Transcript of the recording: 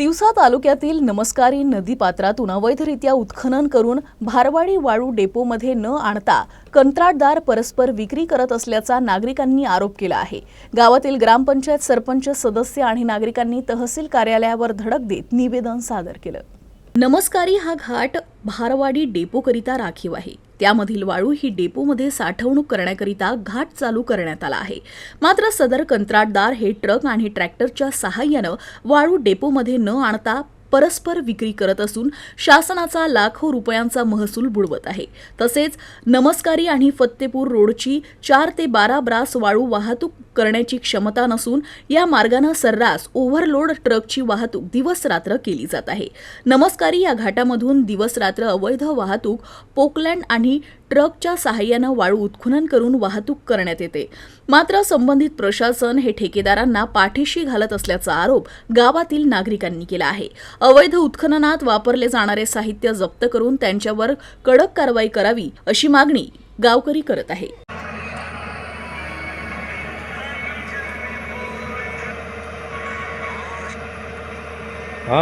तिवसा तालुक्यातील नमस्कारी नदीपात्रातून अवैधरित्या उत्खनन करून भारवाडी वाळू डेपोमध्ये न आणता कंत्राटदार परस्पर विक्री करत असल्याचा नागरिकांनी आरोप केला आहे. गावातील ग्रामपंचायत सरपंच सदस्य आणि नागरिकांनी तहसील कार्यालयावर धडक देत निवेदन सादर केलं. नमस्कारी हा घाट भारवाडी डेपोकरिता राखीव आहे. त्यामधील वाळू ही डेपोमध्ये साठवणूक करण्याकरिता घाट चालू करण्यात आला आहे. मात्र सदर कंत्राटदार हे ट्रक आणि ट्रॅक्टरच्या सहाय्यानं वाळू डेपोमध्ये न आणता परस्पर विक्री करत असून शासनाचा लाखो रुपयांचा महसूल बुडवत आहे. तसेच नमस्कारी आणि फत्तेपूर रोडची चार ते बारा ब्रास वाळू वाहतूक करण्याची क्षमता नसून या मार्गानं सर्रास ओव्हरलोड ट्रकची वाहतूक दिवस रात्र केली जात आहे. नमस्कारी या घाटामधून दिवस रात्र अवैध वाहतूक पोकलँड आणि ट्रकच्या सहाय्यानं वाळू उत्खनन करून वाहतूक करण्यात येते. मात्र संबंधित प्रशासन हे ठेकेदारांना पाठीशी घालत असल्याचा आरोप गावातील नागरिकांनी केला आहे. अवैध उत्खननात वापरले जाणारे साहित्य जप्त करून त्यांच्यावर कडक कारवाई करावी अशी मागणी गावकरी करत आहे. हा